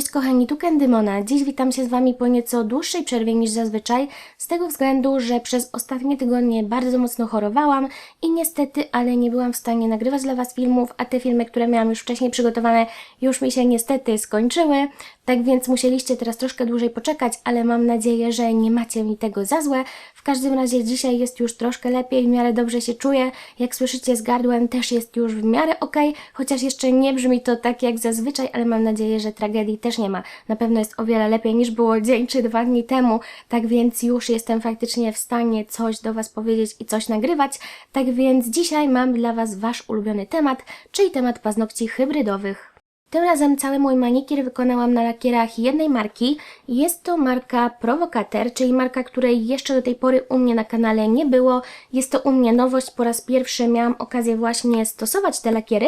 Cześć kochani, tu Kendymona. Dziś witam się z Wami po nieco dłuższej przerwie niż zazwyczaj, z tego względu, że przez ostatnie tygodnie bardzo mocno chorowałam i niestety, ale nie byłam w stanie nagrywać dla Was filmów, a te filmy, które miałam już wcześniej przygotowane, już mi się niestety skończyły, tak więc musieliście teraz troszkę dłużej poczekać, ale mam nadzieję, że nie macie mi tego za złe. W każdym razie dzisiaj jest już troszkę lepiej, w miarę dobrze się czuję. Jak słyszycie z gardłem też jest już w miarę ok, chociaż jeszcze nie brzmi to tak jak zazwyczaj, ale mam nadzieję, że tragedii też nie ma. Na pewno jest o wiele lepiej niż było dzień czy dwa dni temu, tak więc już jestem faktycznie w stanie coś do Was powiedzieć i coś nagrywać. Tak więc dzisiaj mam dla Was Wasz ulubiony temat, czyli temat paznokci hybrydowych. Tym razem cały mój manikir wykonałam na lakierach jednej marki. Jest to marka Provocateur, czyli marka, której jeszcze do tej pory u mnie na kanale nie było. Jest to u mnie nowość, po raz pierwszy miałam okazję właśnie stosować te lakiery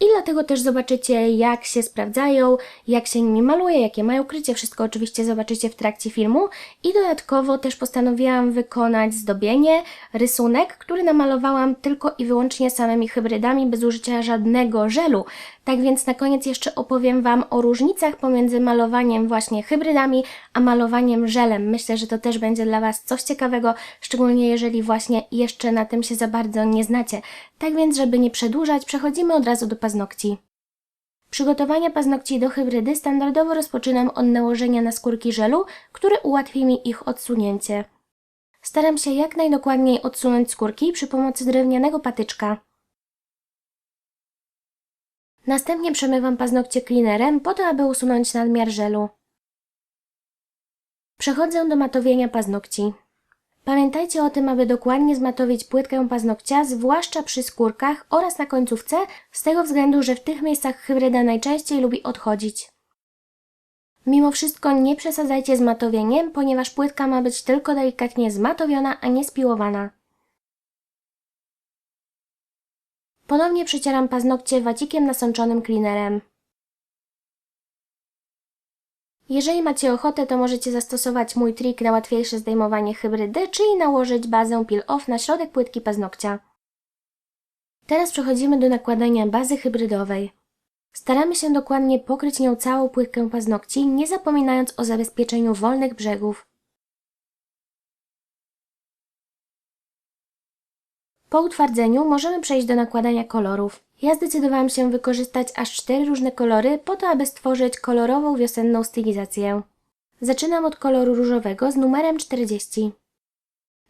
i dlatego też zobaczycie jak się sprawdzają, jak się nimi maluje, jakie mają krycie. Wszystko oczywiście zobaczycie w trakcie filmu i dodatkowo też postanowiłam wykonać zdobienie, rysunek, który namalowałam tylko i wyłącznie samymi hybrydami, bez użycia żadnego żelu. Tak więc na koniec jeszcze opowiem Wam o różnicach pomiędzy malowaniem właśnie hybrydami, a malowaniem żelem. Myślę, że to też będzie dla Was coś ciekawego, szczególnie jeżeli właśnie jeszcze na tym się za bardzo nie znacie. Tak więc, żeby nie przedłużać, przechodzimy od razu do paznokci. Przygotowanie paznokci do hybrydy standardowo rozpoczynam od nałożenia na skórki żelu, który ułatwi mi ich odsunięcie. Staram się jak najdokładniej odsunąć skórki przy pomocy drewnianego patyczka. Następnie przemywam paznokcie cleanerem po to, aby usunąć nadmiar żelu. Przechodzę do matowienia paznokci. Pamiętajcie o tym, aby dokładnie zmatowić płytkę paznokcia, zwłaszcza przy skórkach oraz na końcówce, z tego względu, że w tych miejscach hybryda najczęściej lubi odchodzić. Mimo wszystko nie przesadzajcie z matowieniem, ponieważ płytka ma być tylko delikatnie zmatowiona, a nie spiłowana. Ponownie przecieram paznokcie wacikiem nasączonym cleanerem. Jeżeli macie ochotę, to możecie zastosować mój trik na łatwiejsze zdejmowanie hybrydy, czyli nałożyć bazę Peel Off na środek płytki paznokcia. Teraz przechodzimy do nakładania bazy hybrydowej. Staramy się dokładnie pokryć nią całą płytkę paznokci, nie zapominając o zabezpieczeniu wolnych brzegów. Po utwardzeniu możemy przejść do nakładania kolorów. Ja zdecydowałam się wykorzystać aż cztery różne kolory po to, aby stworzyć kolorową wiosenną stylizację. Zaczynam od koloru różowego z numerem 40.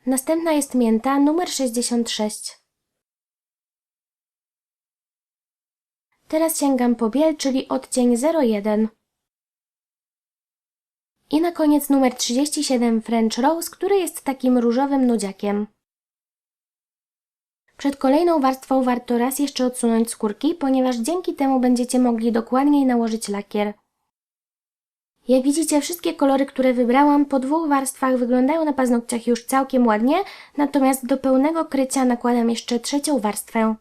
Następna jest mięta numer 66. Teraz sięgam po biel, czyli odcień 01. I na koniec numer 37 French Rose, który jest takim różowym nudziakiem. Przed kolejną warstwą warto raz jeszcze odsunąć skórki, ponieważ dzięki temu będziecie mogli dokładniej nałożyć lakier. Jak widzicie, wszystkie kolory, które wybrałam po dwóch warstwach wyglądają na paznokciach już całkiem ładnie, natomiast do pełnego krycia nakładam jeszcze trzecią warstwę.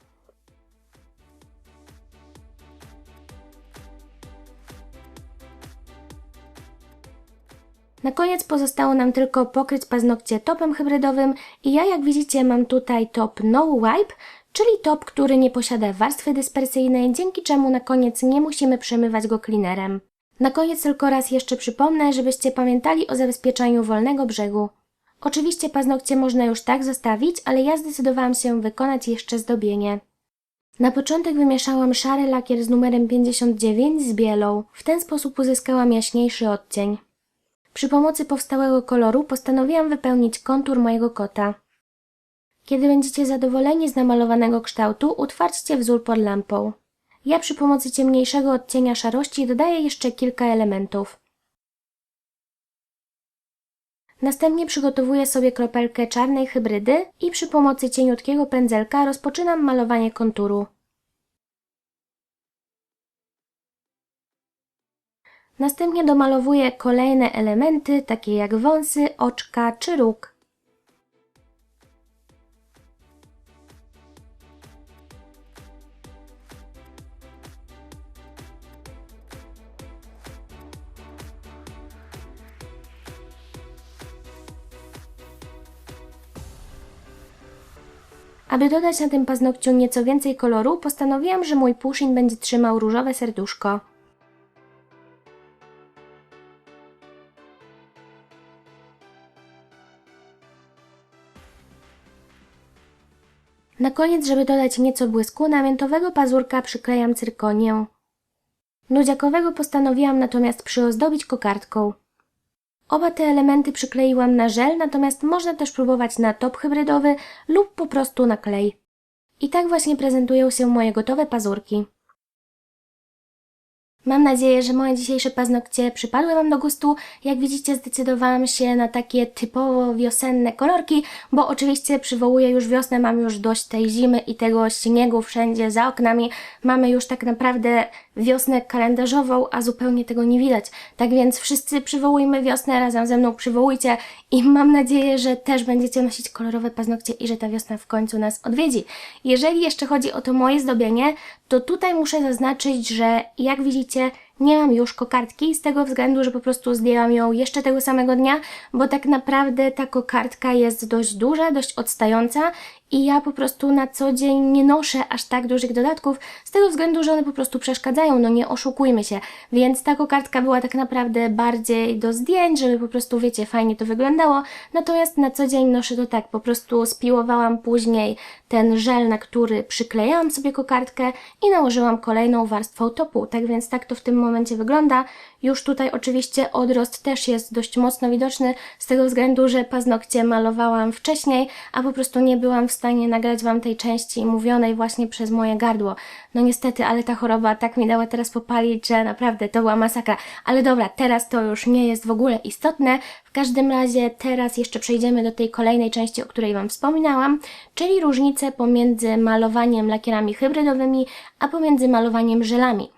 Na koniec pozostało nam tylko pokryć paznokcie topem hybrydowym i ja jak widzicie mam tutaj top No Wipe, czyli top, który nie posiada warstwy dyspersyjnej, dzięki czemu na koniec nie musimy przemywać go cleanerem. Na koniec tylko raz jeszcze przypomnę, żebyście pamiętali o zabezpieczaniu wolnego brzegu. Oczywiście paznokcie można już tak zostawić, ale ja zdecydowałam się wykonać jeszcze zdobienie. Na początek wymieszałam szary lakier z numerem 59 z bielą. W ten sposób uzyskałam jaśniejszy odcień. Przy pomocy powstałego koloru postanowiłam wypełnić kontur mojego kota. Kiedy będziecie zadowoleni z namalowanego kształtu, utwardźcie wzór pod lampą. Ja przy pomocy ciemniejszego odcienia szarości dodaję jeszcze kilka elementów. Następnie przygotowuję sobie kropelkę czarnej hybrydy i przy pomocy cieniutkiego pędzelka rozpoczynam malowanie konturu. Następnie domalowuję kolejne elementy, takie jak wąsy, oczka czy róg. Aby dodać na tym paznokciu nieco więcej koloru, postanowiłam, że mój pushing będzie trzymał różowe serduszko. Na koniec, żeby dodać nieco błysku, na miętowego pazurka przyklejam cyrkonię. Nudziakowego postanowiłam natomiast przyozdobić kokardką. Oba te elementy przykleiłam na żel, natomiast można też próbować na top hybrydowy lub po prostu na klej. I tak właśnie prezentują się moje gotowe pazurki. Mam nadzieję, że moje dzisiejsze paznokcie przypadły Wam do gustu. Jak widzicie, zdecydowałam się na takie typowo wiosenne kolorki, bo oczywiście przywołuję już wiosnę, mam już dość tej zimy i tego śniegu wszędzie za oknami. Mamy już tak naprawdę wiosnę kalendarzową, a zupełnie tego nie widać. Tak więc wszyscy przywołujmy wiosnę, razem ze mną przywołujcie i mam nadzieję, że też będziecie nosić kolorowe paznokcie i że ta wiosna w końcu nas odwiedzi. Jeżeli jeszcze chodzi o to moje zdobienie, to tutaj muszę zaznaczyć, że jak widzicie, nie mam już kokardki z tego względu, że po prostu zdjęłam ją jeszcze tego samego dnia, bo tak naprawdę ta kokardka jest dość duża, dość odstająca i ja po prostu na co dzień nie noszę aż tak dużych dodatków z tego względu, że one po prostu przeszkadzają, no nie oszukujmy się. Więc ta kokardka była tak naprawdę bardziej do zdjęć, żeby po prostu, wiecie, fajnie to wyglądało. Natomiast na co dzień noszę to tak, po prostu spiłowałam później ten żel, na który przyklejałam sobie kokardkę i nałożyłam kolejną warstwą topu. Tak więc tak to w tym momencie wygląda. Już tutaj oczywiście odrost też jest dość mocno widoczny z tego względu, że paznokcie malowałam wcześniej, a po prostu nie byłam w stanie nagrać Wam tej części mówionej właśnie przez moje gardło. No niestety, ale ta choroba tak mi dała teraz popalić, że naprawdę to była masakra. Ale dobra, teraz to już nie jest w ogóle istotne. Każdym razie teraz jeszcze przejdziemy do tej kolejnej części, o której Wam wspominałam, czyli różnice pomiędzy malowaniem lakierami hybrydowymi, a pomiędzy malowaniem żelami.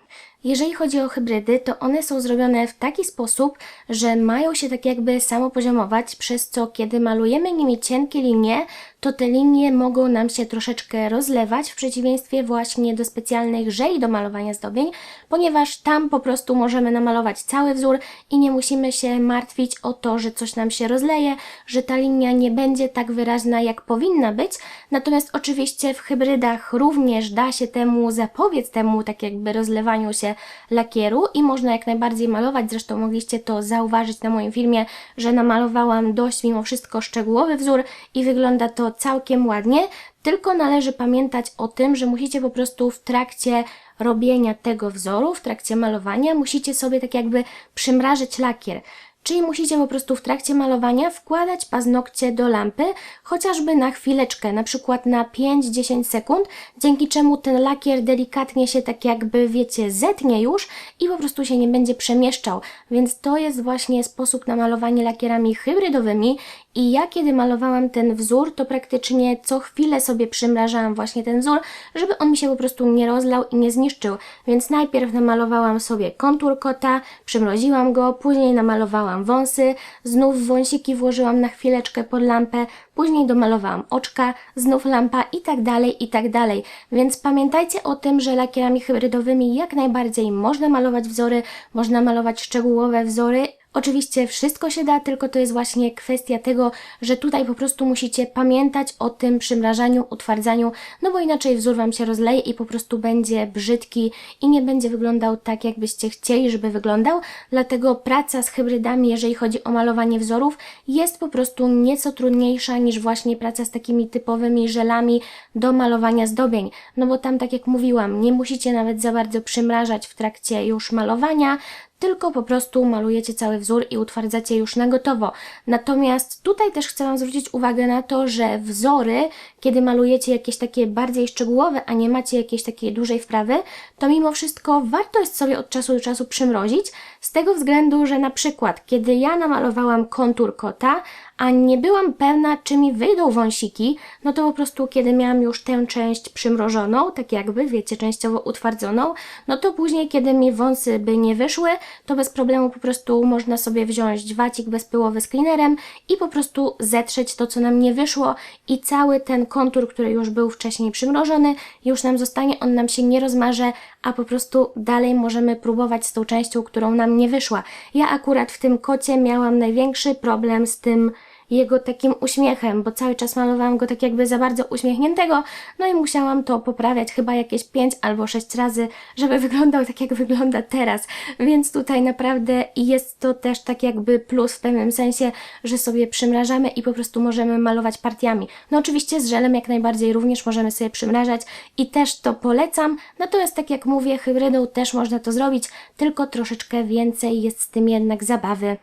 Jeżeli chodzi o hybrydy, to one są zrobione w taki sposób, że mają się tak jakby samopoziomować, przez co kiedy malujemy nimi cienkie linie, to te linie mogą nam się troszeczkę rozlewać, w przeciwieństwie właśnie do specjalnych żeli do malowania zdobień, ponieważ tam po prostu możemy namalować cały wzór i nie musimy się martwić o to, że coś nam się rozleje, że ta linia nie będzie tak wyraźna, jak powinna być. Natomiast oczywiście w hybrydach również da się temu zapobiec, temu tak jakby rozlewaniu się lakieru i można jak najbardziej malować. Zresztą mogliście to zauważyć na moim filmie, że namalowałam dość mimo wszystko szczegółowy wzór i wygląda to całkiem ładnie, tylko należy pamiętać o tym, że musicie po prostu w trakcie robienia tego wzoru, w trakcie malowania, musicie sobie tak jakby przymrażyć lakier. Czyli musicie po prostu w trakcie malowania wkładać paznokcie do lampy, chociażby na chwileczkę, na przykład na 5-10 sekund, dzięki czemu ten lakier delikatnie się tak jakby, wiecie, zetnie już i po prostu się nie będzie przemieszczał. Więc to jest właśnie sposób na malowanie lakierami hybrydowymi i ja kiedy malowałam ten wzór, to praktycznie co chwilę sobie przymrażałam właśnie ten wzór, żeby on mi się po prostu nie rozlał i nie zniszczył. Więc najpierw namalowałam sobie kontur kota, przymroziłam go, później namalowałam wąsy, znów wąsiki włożyłam na chwileczkę pod lampę, później domalowałam oczka, znów lampa i tak dalej, i tak dalej. Więc pamiętajcie o tym, że lakierami hybrydowymi jak najbardziej można malować wzory, można malować szczegółowe wzory Oczywiście wszystko się da, tylko to jest właśnie kwestia tego, że tutaj po prostu musicie pamiętać o tym przymrażaniu, utwardzaniu, no bo inaczej wzór Wam się rozleje i po prostu będzie brzydki i nie będzie wyglądał tak, jakbyście chcieli, żeby wyglądał. Dlatego praca z hybrydami, jeżeli chodzi o malowanie wzorów, jest po prostu nieco trudniejsza niż właśnie praca z takimi typowymi żelami do malowania zdobień. No bo tam, tak jak mówiłam, nie musicie nawet za bardzo przymrażać w trakcie już malowania, tylko po prostu malujecie cały wzór i utwardzacie już na gotowo. Natomiast tutaj też chcę Wam zwrócić uwagę na to, że wzory, kiedy malujecie jakieś takie bardziej szczegółowe, a nie macie jakiejś takiej dużej wprawy, to mimo wszystko warto jest sobie od czasu do czasu przymrozić, z tego względu, że na przykład, kiedy ja namalowałam kontur kota, a nie byłam pewna, czy mi wyjdą wąsiki, no to po prostu kiedy miałam już tę część przymrożoną, tak jakby, wiecie, częściowo utwardzoną, no to później, kiedy mi wąsy by nie wyszły, to bez problemu po prostu można sobie wziąć wacik bezpyłowy z cleanerem i po prostu zetrzeć to, co nam nie wyszło i cały ten kontur, który już był wcześniej przymrożony, już nam zostanie, on nam się nie rozmarze, a po prostu dalej możemy próbować z tą częścią, którą nam nie wyszła. Ja akurat w tym kocie miałam największy problem z tym jego takim uśmiechem, bo cały czas malowałam go tak jakby za bardzo uśmiechniętego, no i musiałam to poprawiać chyba jakieś 5 albo 6 razy, żeby wyglądał tak jak wygląda teraz, więc tutaj naprawdę jest to też tak jakby plus w pewnym sensie, że sobie przymrażamy i po prostu możemy malować partiami. No oczywiście z żelem jak najbardziej również możemy sobie przymrażać i też to polecam, natomiast tak jak mówię, hybrydą też można to zrobić, tylko troszeczkę więcej jest z tym jednak zabawy.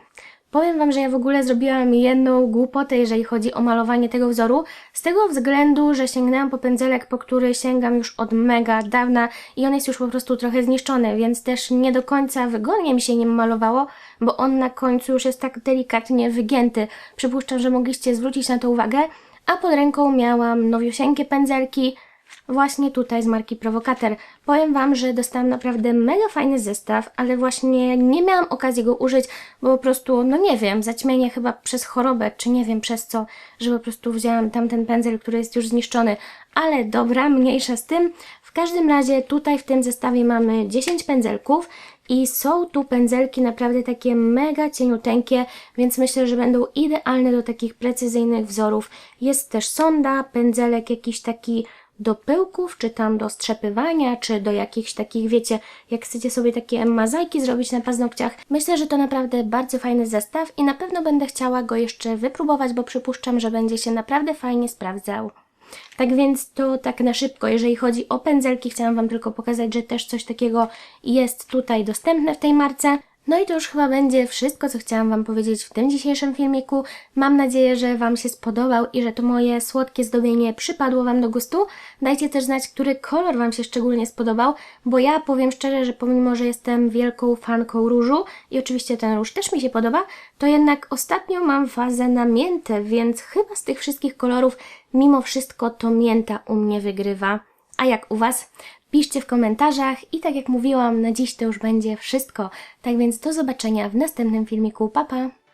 Powiem Wam, że ja w ogóle zrobiłam jedną głupotę, jeżeli chodzi o malowanie tego wzoru, z tego względu, że sięgnęłam po pędzelek, po który sięgam już od mega dawna i on jest już po prostu trochę zniszczony, więc też nie do końca wygodnie mi się nim malowało, bo on na końcu już jest tak delikatnie wygięty. Przypuszczam, że mogliście zwrócić na to uwagę, a pod ręką miałam nowiusieńkie pędzelki, właśnie tutaj z marki Provocator. Powiem Wam, że dostałam naprawdę mega fajny zestaw, ale właśnie nie miałam okazji go użyć, bo po prostu, no nie wiem, zaćmienie chyba przez chorobę, czy nie wiem przez co, że po prostu wzięłam tamten pędzel, który jest już zniszczony. Ale dobra, mniejsza z tym. W każdym razie tutaj w tym zestawie mamy 10 pędzelków i są tu pędzelki naprawdę takie mega cieniuteńkie, więc myślę, że będą idealne do takich precyzyjnych wzorów. Jest też sonda, pędzelek jakiś taki do pyłków, czy tam do strzepywania, czy do jakichś takich, wiecie, jak chcecie sobie takie mazajki zrobić na paznokciach. Myślę, że to naprawdę bardzo fajny zestaw i na pewno będę chciała go jeszcze wypróbować, bo przypuszczam, że będzie się naprawdę fajnie sprawdzał. Tak więc to tak na szybko, jeżeli chodzi o pędzelki, chciałam Wam tylko pokazać, że też coś takiego jest tutaj dostępne w tej marce. No i to już chyba będzie wszystko, co chciałam Wam powiedzieć w tym dzisiejszym filmiku. Mam nadzieję, że Wam się spodobał i że to moje słodkie zdobienie przypadło Wam do gustu. Dajcie też znać, który kolor Wam się szczególnie spodobał, bo ja powiem szczerze, że pomimo, że jestem wielką fanką różu i oczywiście ten róż też mi się podoba, to jednak ostatnio mam fazę na miętę, więc chyba z tych wszystkich kolorów mimo wszystko to mięta u mnie wygrywa. A jak u Was? Piszcie w komentarzach i tak jak mówiłam, na dziś to już będzie wszystko. Tak więc do zobaczenia w następnym filmiku. Pa, pa!